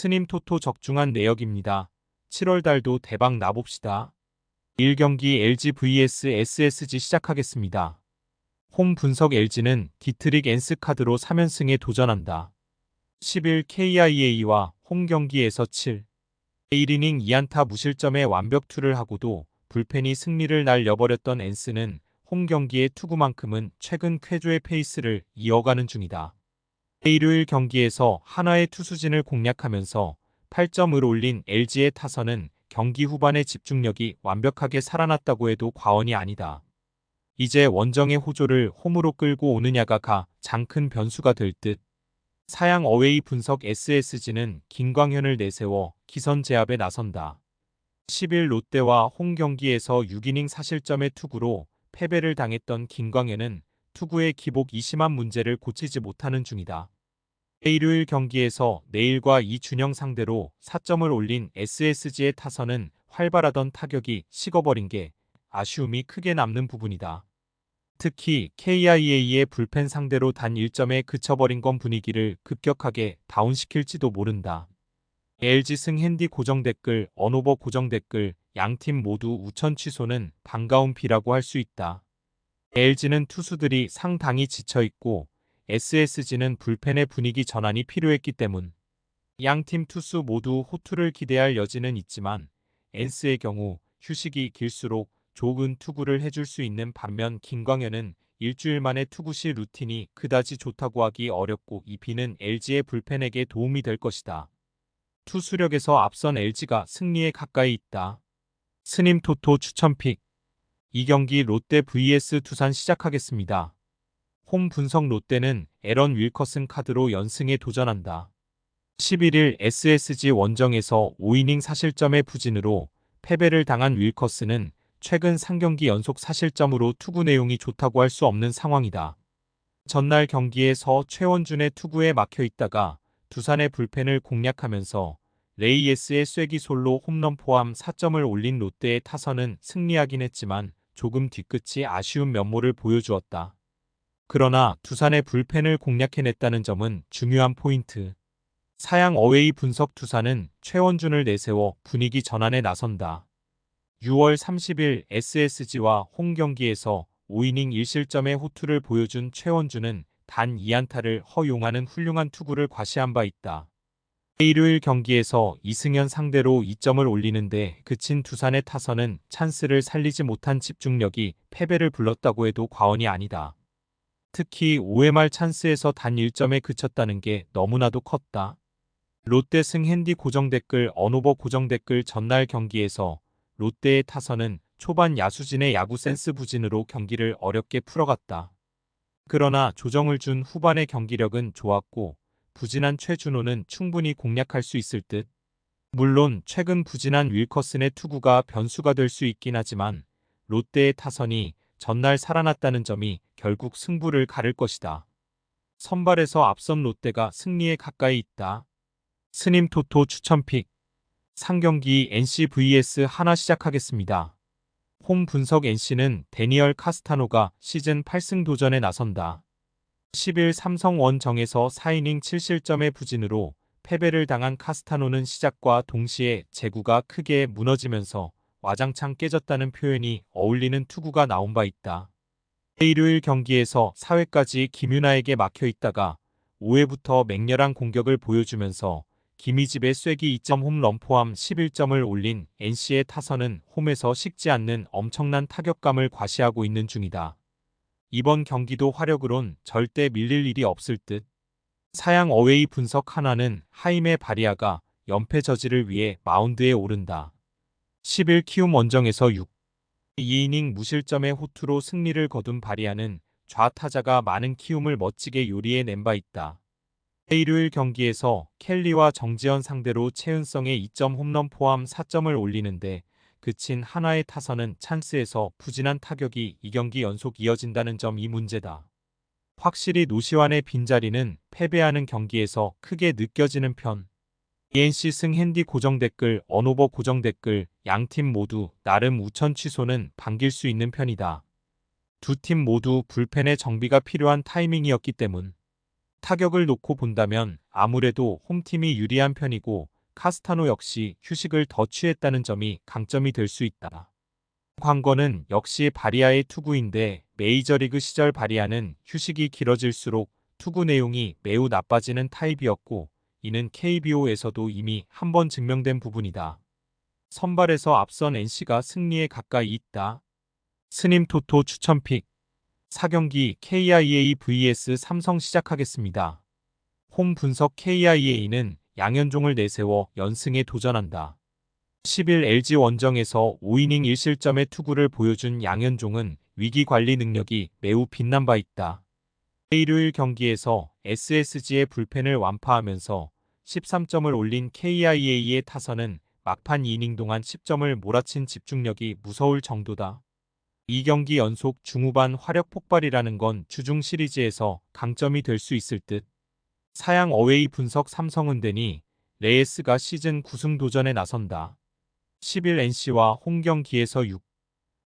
스님 토토 적중한 내역입니다. 7월 달도 대박 나봅시다. 1경기 LG vs SSG 시작하겠습니다. 홈 분석 LG는 디트릭 엔스 카드로 3연승에 도전한다. 10일 KIA와 홈 경기에서 7. 1이닝 2안타 무실점의 완벽투를 하고도 불펜이 승리를 날려버렸던 엔스는 홈 경기의 투구만큼은 최근 쾌조의 페이스를 이어가는 중이다. 일요일 경기에서 하나의 투수진을 공략하면서 8점을 올린 LG의 타선은 경기 후반의 집중력이 완벽하게 살아났다고 해도 과언이 아니다. 이제 원정의 호조를 홈으로 끌고 오느냐가 가 장 큰 변수가 될 듯. 사양 어웨이 분석 SSG는 김광현을 내세워 기선 제압에 나선다. 10일 롯데와 홈 경기에서 6이닝 사실점의 투구로 패배를 당했던 김광현은 투구의 기복이 심한 문제를 고치지 못하는 중이다. 일요일 경기에서 내일과 이준영 상대로 4점을 올린 SSG의 타선은 활발하던 타격이 식어버린 게 아쉬움이 크게 남는 부분이다. 특히 KIA의 불펜 상대로 단 1점에 그쳐버린 건 분위기를 급격하게 다운시킬지도 모른다. LG 승 핸디 고정 댓글, 언오버 고정 댓글, 양팀 모두 우천 취소는 반가운 비라고 할 수 있다. LG는 투수들이 상당히 지쳐있고 SSG는 불펜의 분위기 전환이 필요했기 때문. 양팀 투수 모두 호투를 기대할 여지는 있지만 엔스의 경우 휴식이 길수록 좋은 투구를 해줄 수 있는 반면 김광현은 일주일 만에 투구 시 루틴이 그다지 좋다고 하기 어렵고 이 비는 LG의 불펜에게 도움이 될 것이다. 투수력에서 앞선 LG가 승리에 가까이 있다. 스님 토토 추천픽 이 경기 롯데 vs 두산 시작하겠습니다. 홈 분석 롯데는 에런 윌커슨 카드로 연승에 도전한다. 11일 SSG 원정에서 5이닝 사실점의 부진으로 패배를 당한 윌커스는 최근 3경기 연속 사실점으로 투구 내용이 좋다고 할 수 없는 상황이다. 전날 경기에서 최원준의 투구에 막혀 있다가 두산의 불펜을 공략하면서 레이에스의 쐐기 솔로 홈런 포함 4점을 올린 롯데의 타선은 승리하긴 했지만 조금 뒤끝이 아쉬운 면모를 보여주었다. 그러나 두산의 불펜을 공략해냈다는 점은 중요한 포인트. 사양 어웨이 분석 두산은 최원준을 내세워 분위기 전환에 나선다. 6월 30일 SSG와 홈 경기에서 5이닝 1실점의 호투를 보여준 최원준은 단 2안타를 허용하는 훌륭한 투구를 과시한 바 있다. 일요일 경기에서 이승현 상대로 2점을 올리는데 그친 두산의 타선은 찬스를 살리지 못한 집중력이 패배를 불렀다고 해도 과언이 아니다. 특히 5회 말 찬스에서 단 1점에 그쳤다는 게 너무나도 컸다. 롯데 승 핸디 고정 댓글 언오버 고정 댓글 전날 경기에서 롯데의 타선은 초반 야수진의 야구 센스 부진으로 경기를 어렵게 풀어갔다. 그러나 조정을 준 후반의 경기력은 좋았고 부진한 최준호는 충분히 공략할 수 있을 듯. 물론 최근 부진한 윌커슨의 투구가 변수가 될 수 있긴 하지만 롯데의 타선이 전날 살아났다는 점이 결국 승부를 가를 것이다. 선발에서 앞선 롯데가 승리에 가까이 있다. 스님 토토 추천픽 상경기 NC vs 하나 시작하겠습니다. 홈 분석 NC는 데니얼 카스타노가 시즌 8승 도전에 나선다. 10일 삼성 원정에서 4이닝 7실점의 부진으로 패배를 당한 카스타노는 시작과 동시에 제구가 크게 무너지면서 와장창 깨졌다는 표현이 어울리는 투구가 나온 바 있다. 일요일 경기에서 4회까지 김윤아에게 막혀 있다가 5회부터 맹렬한 공격을 보여주면서 김희집의 쐐기 2점 홈런 포함 11점을 올린 NC의 타선은 홈에서 식지 않는 엄청난 타격감을 과시하고 있는 중이다. 이번 경기도 화력으론 절대 밀릴 일이 없을 듯. 사양 어웨이 분석 하나는 하임의 바리아가 연패 저지를 위해 마운드에 오른다. 10일 키움 원정에서 6. 2이닝 무실점의 호투로 승리를 거둔 바리아는 좌타자가 많은 키움을 멋지게 요리해 낸 바 있다. 일요일 경기에서 켈리와 정지현 상대로 최은성의 2점 홈런 포함 4점을 올리는데 그친 하나의 타선은 찬스에서 부진한 타격이 2경기 연속 이어진다는 점 이 문제다. 확실히 노시환의 빈자리는 패배하는 경기에서 크게 느껴지는 편. ENC 승 핸디 고정 댓글, 언오버 고정 댓글, 양팀 모두 나름 우천 취소는 반길 수 있는 편이다. 두 팀 모두 불펜의 정비가 필요한 타이밍이었기 때문. 타격을 놓고 본다면 아무래도 홈팀이 유리한 편이고 카스타노 역시 휴식을 더 취했다는 점이 강점이 될 수 있다. 광건은 역시 바리아의 투구인데 메이저리그 시절 바리아는 휴식이 길어질수록 투구 내용이 매우 나빠지는 타입이었고 이는 KBO에서도 이미 한 번 증명된 부분이다. 선발에서 앞선 NC가 승리에 가까이 있다. 스님 토토 추천픽 4경기 KIA vs 삼성 시작하겠습니다. 홈 분석 KIA는 양현종을 내세워 연승에 도전한다. 10일 LG 원정에서 5이닝 1실점의 투구를 보여준 양현종은 위기 관리 능력이 매우 빛난 바 있다. 일요일 경기에서 SSG의 불펜을 완파하면서 13점을 올린 KIA의 타선은 막판 2이닝 동안 10점을 몰아친 집중력이 무서울 정도다. 2경기 연속 중후반 화력 폭발이라는 건 주중 시리즈에서 강점이 될 수 있을 듯. 사양 어웨이 분석 삼성은대니 레이스가 시즌 9승 도전에 나선다. 10일 NC와 홈경기에서 6.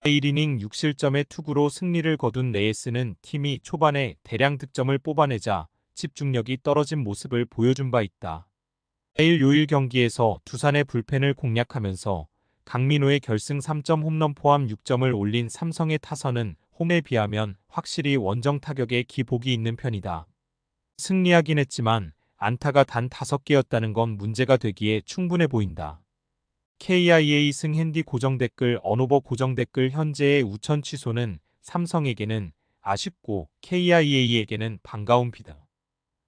1이닝 6실점의 투구로 승리를 거둔 레이스는 팀이 초반에 대량 득점을 뽑아내자 집중력이 떨어진 모습을 보여준 바 있다. 내일 요일 경기에서 두산의 불펜을 공략하면서 강민호의 결승 3점 홈런 포함 6점을 올린 삼성의 타선은 홈에 비하면 확실히 원정 타격에 기복이 있는 편이다. 승리하긴 했지만 안타가 단 5개였다는 건 문제가 되기에 충분해 보인다. KIA 승 핸디 고정 댓글 언오버 고정 댓글 현재의 우천 취소는 삼성에게는 아쉽고 KIA에게는 반가운 비다.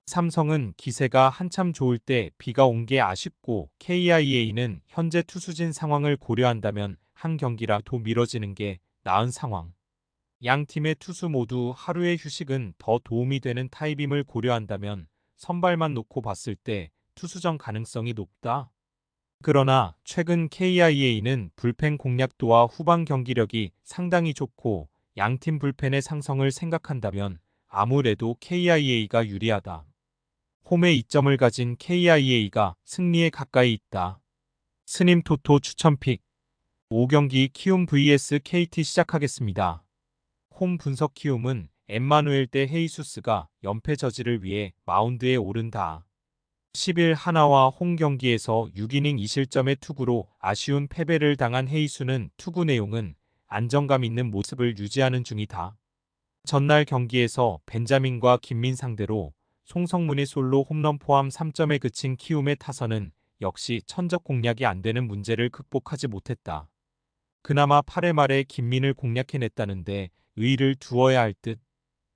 삼성은 기세가 한참 좋을 때 비가 온 게 아쉽고 KIA는 현재 투수진 상황을 고려한다면 한 경기라 도 미뤄지는 게 나은 상황. 양 팀의 투수 모두 하루의 휴식은 더 도움이 되는 타입임을 고려한다면 선발만 놓고 봤을 때 투수전 가능성이 높다. 그러나 최근 KIA는 불펜 공략도와 후방 경기력이 상당히 좋고 양팀 불펜의 상성을 생각한다면 아무래도 KIA가 유리하다. 홈에 2점을 가진 KIA가 승리에 가까이 있다. 스님 토토 추천픽 5경기 키움 vs KT 시작하겠습니다. 홈 분석 키움은 엠마누엘 대 헤이수스가 연패 저지를 위해 마운드에 오른다. 10일 하나와 홈 경기에서 6이닝 2실점의 투구로 아쉬운 패배를 당한 헤이수는 투구 내용은 안정감 있는 모습을 유지하는 중이다. 전날 경기에서 벤자민과 김민 상대로 송성문의 솔로 홈런 포함 3점에 그친 키움의 타선은 역시 천적 공략이 안 되는 문제를 극복하지 못했다. 그나마 8회 말에 김민을 공략해냈다는데 의의를 두어야 할 듯.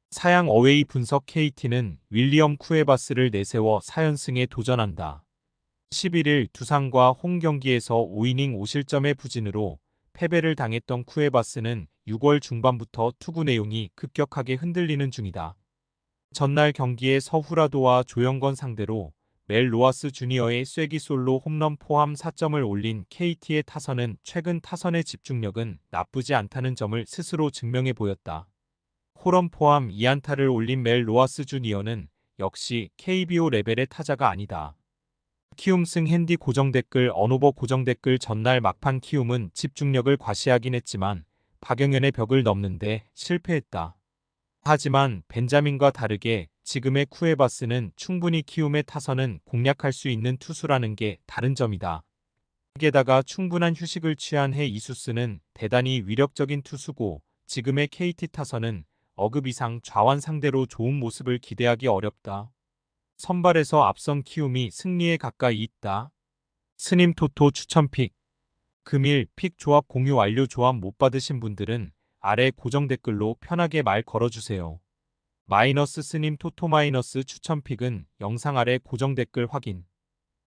사양 어웨이 분석 KT는 윌리엄 쿠에바스를 내세워 4연승에 도전한다. 11일 두산과 홈 경기에서 5이닝 5실점의 부진으로 패배를 당했던 쿠에바스는 6월 중반부터 투구 내용이 급격하게 흔들리는 중이다. 전날 경기에 서후라도와 조영건 상대로 멜 로아스 주니어의 쐐기 솔로 홈런 포함 4점을 올린 KT의 타선은 최근 타선의 집중력은 나쁘지 않다는 점을 스스로 증명해 보였다. 홀런 포함 2안타를 올린 멜 로아스 주니어는 역시 KBO 레벨의 타자가 아니다. 키움승 핸디 고정 댓글 언오버 고정 댓글 전날 막판 키움은 집중력을 과시하긴 했지만 박영현의 벽을 넘는데 실패했다. 하지만 벤자민과 다르게 지금의 쿠에바스는 충분히 키움의 타선은 공략할 수 있는 투수라는 게 다른 점이다. 게다가 충분한 휴식을 취한 해 이수스는 대단히 위력적인 투수고 지금의 KT 타선은 어급 이상 좌완 상대로 좋은 모습을 기대하기 어렵다. 선발에서 앞선 키움이 승리에 가까이 있다. 스님 토토 추천픽 금일 픽 조합 공유 완료 조합 못 받으신 분들은 아래 고정 댓글로 편하게 말 걸어주세요. 마이너스 스님 토토 마이너스 추천픽은 영상 아래 고정 댓글 확인.